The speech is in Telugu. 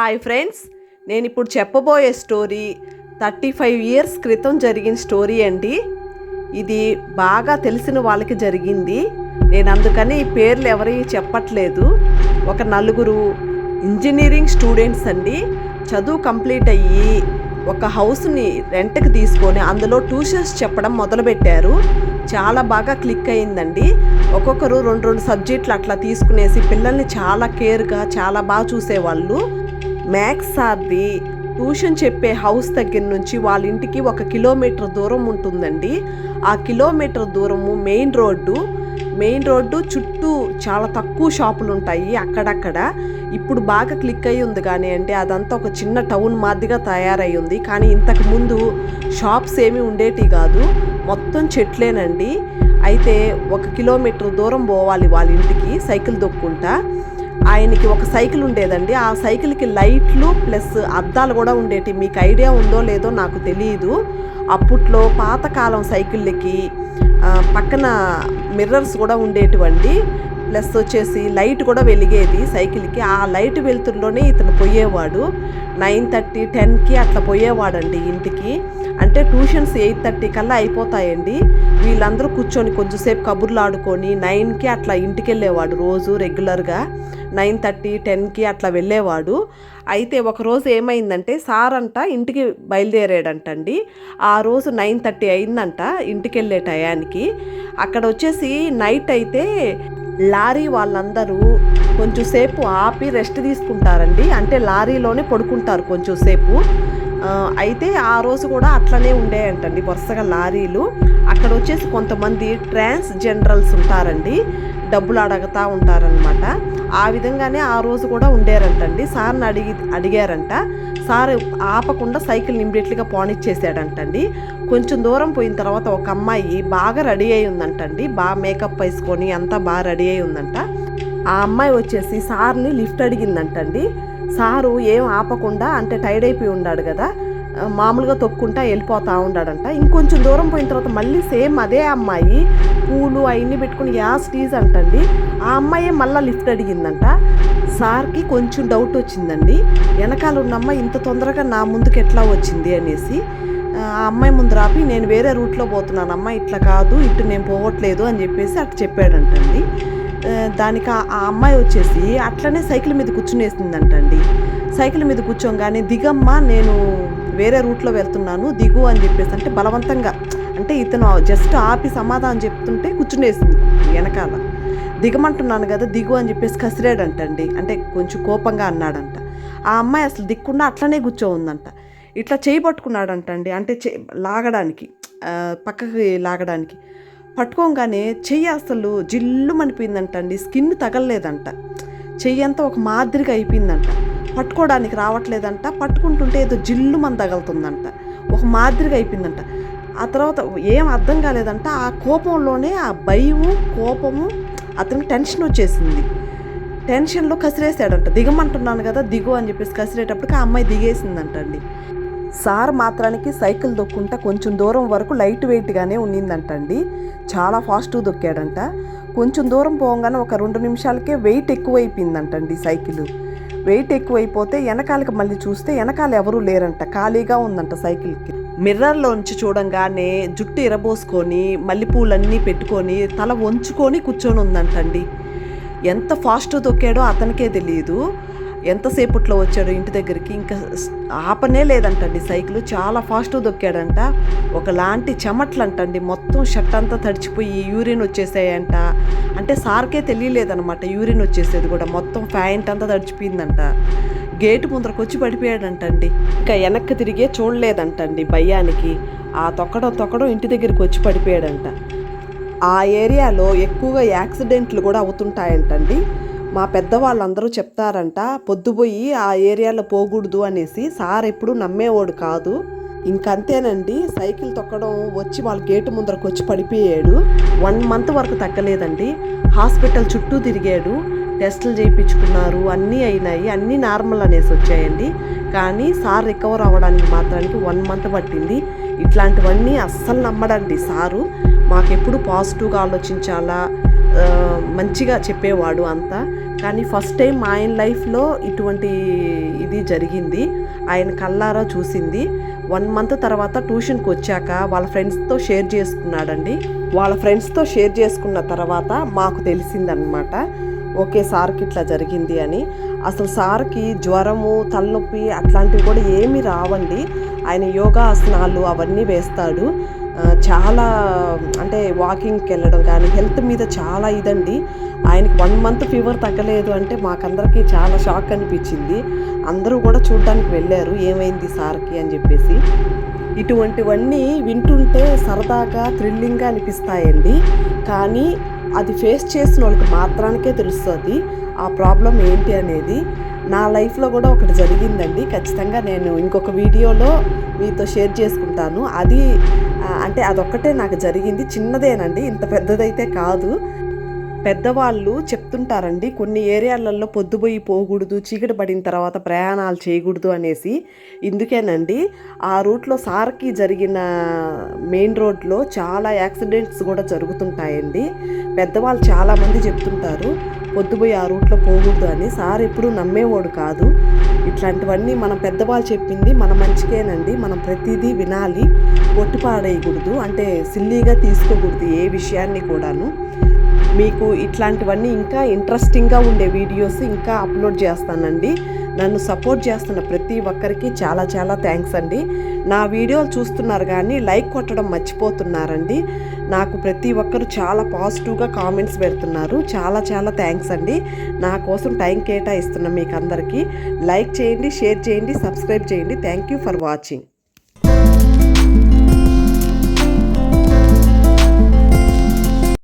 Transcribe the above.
Hi friends. నేను ఇప్పుడు చెప్పబోయే స్టోరీ థర్టీ ఫైవ్ ఇయర్స్ క్రితం జరిగిన స్టోరీ అండి. ఇది బాగా తెలిసిన వాళ్ళకి జరిగింది. నేను అందుకని ఈ పేర్లు ఎవరి చెప్పట్లేదు. ఒక నలుగురు ఇంజనీరింగ్ స్టూడెంట్స్ అండి. చదువు కంప్లీట్ అయ్యి ఒక హౌస్ని రెంట్కి తీసుకొని అందులో ట్యూషన్స్ చెప్పడం మొదలుపెట్టారు. చాలా బాగా క్లిక్ అయిందండి. ఒక్కొక్కరు రెండు రెండు సబ్జెక్టులు అట్లా తీసుకునేసి పిల్లల్ని చాలా కేర్గా చాలా బాగా చూసేవాళ్ళు. మ్యాథ్స్ సార్ది ట్యూషన్ చెప్పే హౌస్ దగ్గర నుంచి వాళ్ళ ఇంటికి ఒక కిలోమీటర్ దూరం ఉంటుందండి. ఆ కిలోమీటర్ దూరము మెయిన్ రోడ్డు. మెయిన్ రోడ్డు చుట్టూ చాలా తక్కువ షాపులు ఉంటాయి అక్కడక్కడ. ఇప్పుడు బాగా క్లిక్ అయి ఉంది కానీ అంటే అదంతా ఒక చిన్న టౌన్ మాదిరిగా తయారై ఉంది. కానీ ఇంతకు ముందు షాప్స్ ఏమీ ఉండేటి కాదు. మొత్తం చెట్లేనండి. అయితే ఒక కిలోమీటర్ దూరం పోవాలి వాళ్ళ ఇంటికి సైకిల్ దొక్కుంటా. ఆయనకి ఒక సైకిల్ ఉండేదండి. ఆ సైకిల్కి లైట్లు ప్లస్ అద్దాలు కూడా ఉండేటి మీకు ఐడియా ఉందో లేదో నాకు తెలియదు అప్పట్లో పాతకాలం సైకిళ్ళకి పక్కన మిర్రర్స్ కూడా ఉండేటివండి. ప్లస్ వచ్చేసి లైట్ కూడా వెలిగేది సైకిల్కి. ఆ లైట్ వెలుతురులోనే ఇతను పోయేవాడు. నైన్ థర్టీ టెన్కి అట్లా పోయేవాడండి ఇంటికి. అంటే ట్యూషన్స్ ఎయిట్ థర్టీ కల్లా అయిపోతాయండి. వీళ్ళందరూ కూర్చొని కొంచెంసేపు కబుర్లు ఆడుకొని నైన్కి అట్లా ఇంటికి వెళ్ళేవాడు రోజు రెగ్యులర్గా. నైన్ థర్టీ టెన్కి అట్లా వెళ్ళేవాడు. అయితే ఒకరోజు ఏమైందంటే సార్ అంట ఇంటికి బయలుదేరాడంటండి. ఆ రోజు నైన్ థర్టీ అయిందంట ఇంటికి వెళ్ళే టయానికి. అక్కడ వచ్చేసి నైట్ అయితే లారీ వాళ్ళందరూ కొంచెం సేపు ఆపి రెస్ట్ తీసుకుంటారండి. అంటే లారీలోనే పడుకుంటారు కొంచెం సేపు. అయితే ఆ రోజు కూడా అట్లనే ఉండేయంటండి వరుసగా లారీలు. అక్కడ వచ్చేసి కొంతమంది ట్రాన్స్ జనరల్స్ ఉంటారండి. డబ్బులు అడగతా ఉంటారనమాట ఆ విధంగానే ఆ రోజు కూడా ఉండేరంటండి. సార్ని అడిగి అడిగారంట. సార్ ఆపకుండా సైకిల్ ఇమ్మీడియట్లీగా పోనిచ్చేసాడంటండి. కొంచెం దూరం పోయిన తర్వాత ఒక అమ్మాయి బాగా రెడీ అయి ఉందంటండి. బాగా మేకప్ వేసుకొని అంతా బాగా రెడీ అయి ఉందంట. ఆ అమ్మాయి వచ్చేసి సార్ని లిఫ్ట్ అడిగిందంటండి. సారు ఏం ఆపకుండా అంటే టైర్డ్ అయిపోయి ఉన్నాడు కదా. మామూలుగా తొక్కుంటా వెళ్ళిపోతూ ఉన్నాడంట ఇంకొంచెం దూరం పోయిన తర్వాత మళ్ళీ సేమ్ అదే అమ్మాయి పూలు అవన్నీ పెట్టుకుని యాస్ టీజ్ అంటండి. ఆ అమ్మాయి మళ్ళీ లిఫ్ట్ అడిగిందంట. సార్కి కొంచెం డౌట్ వచ్చిందండి. వెనకాల ఉన్న అమ్మాయి ఇంత తొందరగా నా ముందుకు ఎట్లా వచ్చింది? అనేసి ఆ అమ్మాయి ముందు రాపి నేను వేరే రూట్లో పోతున్నాను. అమ్మాయి ఇట్లా కాదు ఇటు నేను పోవట్లేదు అని చెప్పేసి అటు చెప్పాడంటండి. దానికి ఆ ఆ అమ్మాయి వచ్చేసి అట్లనే సైకిల్ మీద కూర్చునేసిందంటండి. సైకిల్ మీద కూర్చోగానే దిగమ్మా నేను వేరే రూట్లో వెళ్తున్నాను దిగు అని చెప్పేసి అంటే బలవంతంగా. అంటే ఇతను జస్ట్ ఆపి సమాధానం చెప్తుంటే కూర్చునేసింది వెనకాల. దిగమంటున్నాను కదా దిగు అని చెప్పేసి కసిరాడంటండి. అంటే కొంచెం కోపంగా అన్నాడంట. ఆ అమ్మాయి అసలు దిక్కుండా అట్లనే కూర్చో ఉందంట ఇట్లా చేయి పట్టుకున్నాడంటండి. అంటే చే లాగడానికి పక్కకి లాగడానికి. పట్టుకోగానే చెయ్యి అసలు జిల్లు మనిపోయిందంటండి స్కిన్ తగలలేదంట. చెయ్యి అంతా ఒక మాదిరిగా అయిపోయిందంట. పట్టుకోవడానికి రావట్లేదంట. పట్టుకుంటుంటే ఏదో జిల్లు మన తగులుతుందంట. ఒక మాదిరిగా అయిపోయిందంట. ఆ తర్వాత ఏం అర్థం కాలేదంట. ఆ కోపంలోనే ఆ భయము కోపము అతనికి టెన్షన్ వచ్చేసింది. టెన్షన్లో కసిరేసాడంట దిగమంటున్నాను కదా దిగు అని చెప్పేసి కసిరేటప్పటికి ఆ అమ్మాయి దిగేసిందంటండి. సార్ మాత్రానికి సైకిల్ దొక్కుంటా కొంచెం దూరం వరకు లైట్ వెయిట్గానే ఉన్నిందంటండి. చాలా ఫాస్ట్గా దొక్కాడంట. కొంచెం దూరం పోగానే ఒక రెండు నిమిషాలకే వెయిట్ ఎక్కువైపోయిందంటండి సైకిల్. వెయిట్ ఎక్కువైపోతే వెనకాలకి మళ్ళీ చూస్తే వెనకాల ఎవరూ లేరంట ఖాళీగా ఉందంట సైకిల్కి. మిర్రర్లోంచి చూడంగానే జుట్టు ఇరబోసుకొని మల్లెపూలన్నీ పెట్టుకొని తల వంచుకొని కూర్చొని ఉందంటండి ఎంత ఫాస్ట్ దొక్కాడో అతనికే తెలియదు ఎంతసేపట్లో వచ్చాడు ఇంటి దగ్గరికి? ఇంకా ఆపనే లేదంటండి. సైకిల్ చాలా ఫాస్ట్ దొక్కాడంట. ఒకలాంటి చెమట్లంటండి. మొత్తం షర్ట్ అంతా తడిచిపోయి యూరిన్ వచ్చేసాయంట. అంటే సార్కే తెలియలేదనమాట యూరిన్ వచ్చేసేది కూడా. మొత్తం ప్యాంట్ అంతా తడిచిపోయిందంట. గేటు ముందరకు వచ్చి పడిపోయాడంటండి. ఇంకా వెనక్కి తిరిగే చూడలేదంటండి భయానికి. ఆ తొక్కడం తొక్కడం ఇంటి దగ్గరికి వచ్చి పడిపోయాడంట. ఆ ఏరియాలో ఎక్కువగా యాక్సిడెంట్లు కూడా అవుతుంటాయంటండి. మా పెద్దవాళ్ళందరూ చెప్తారంట పొద్దుపోయి ఆ ఏరియాలో పోకూడదు అనేసి సార్ ఎప్పుడు నమ్మేవాడు కాదు. ఇంకంతేనండి సైకిల్ తొక్కడం వచ్చి వాళ్ళ గేటు ముందరకు వచ్చి పడిపోయాడు. వన్ మంత్ వరకు తగ్గలేదండి. హాస్పిటల్ చుట్టూ తిరిగాడు. టెస్టులు చేయించుకున్నారు. అన్నీ అయినాయి. అన్నీ నార్మల్ అనేసి వచ్చాయండి. కానీ సార్ రికవర్ అవ్వడానికి మాత్రానికి వన్ మంత్ పట్టింది. ఇట్లాంటివన్నీ అస్సలు నమ్మడండి సారు. మాకెప్పుడు పాజిటివ్గా ఆలోచించాలా? మంచిగా చెప్పేవాడు అంతా. కానీ ఫస్ట్ టైం ఆయన లైఫ్లో ఇటువంటి ఇది జరిగింది. ఆయన కల్లారా చూసింది. వన్ మంత్ తర్వాత ట్యూషన్కి వచ్చాక వాళ్ళ ఫ్రెండ్స్తో షేర్ చేసుకున్నాడండి. వాళ్ళ ఫ్రెండ్స్తో షేర్ చేసుకున్న తర్వాత మాకు తెలిసిందనమాట ఓకే సార్కి ఇట్లా జరిగింది అని. అసలు సార్కి జ్వరము తలనొప్పి అట్లాంటివి కూడా ఏమీ రావండి. ఆయన యోగా ఆసనాలు అవన్నీ వేస్తాడు. చాలా వాకింగ్కి వెళ్ళడం కానీ హెల్త్ మీద చాలా ఇదండి. ఆయనకి వన్ మంత్ ఫీవర్ తగ్గలేదు అంటే మాకందరికీ చాలా షాక్ అనిపించింది. అందరూ కూడా చూడడానికి వెళ్ళారు. ఏమైంది సార్కి అని చెప్పేసి. ఇటువంటివన్నీ వింటుంటే సరదాగా థ్రిల్లింగ్గా అనిపిస్తాయండి. కానీ అది ఫేస్ చేసిన వాళ్ళకి మాత్రానికే తెలుస్తుంది ఆ ప్రాబ్లం ఏంటి అనేది. నా లైఫ్లో కూడా ఒకటి జరిగిందండి. ఖచ్చితంగా నేను ఇంకొక వీడియోలో మీతో షేర్ చేసుకుంటాను. అది అంటే అదొక్కటే నాకు జరిగింది. చిన్నదేనండి ఇంత పెద్దదైతే కాదు. పెద్దవాళ్ళు చెప్తుంటారండి కొన్ని ఏరియాలలో పొద్దుపోయి పోకూడదు చీకటి పడిన తర్వాత ప్రయాణాలు చేయకూడదు అనేసి. ఇందుకేనండి ఆ రూట్లో సార్కి జరిగిన మెయిన్ రోడ్లో చాలా యాక్సిడెంట్స్ కూడా జరుగుతుంటాయండి. పెద్దవాళ్ళు చాలామంది చెప్తుంటారు పొద్దుపోయి ఆ రూట్లో పోకూడదు అని. సార్ ఎప్పుడు నమ్మేవాడు కాదు. ఇట్లాంటివన్నీ మన పెద్దవాళ్ళు చెప్పింది మన మంచికేనండి. మనం ప్రతిదీ వినాలి. పొట్టుపాడేయకూడదు అంటే సిల్లీగా తీసుకోకూడదు ఏ విషయాన్ని కూడాను. మీకు ఇట్లాంటివన్నీ ఇంకా ఇంట్రెస్టింగ్గా ఉండే వీడియోస్ ఇంకా అప్లోడ్ చేస్తానండి. నన్ను సపోర్ట్ చేస్తున్న ప్రతి ఒక్కరికి చాలా చాలా థ్యాంక్స్ అండి. నా వీడియోలు చూస్తున్నారు కానీ లైక్ కొట్టడం మర్చిపోతున్నారండి. నాకు ప్రతి ఒక్కరు చాలా పాజిటివ్గా కామెంట్స్ పెడుతున్నారు. చాలా చాలా థ్యాంక్స్ అండి. నా కోసం టైం కేటాయిస్తున్న మీకు అందరికీ లైక్ చేయండి షేర్ చేయండి సబ్స్క్రైబ్ చేయండి. Thank you for watching.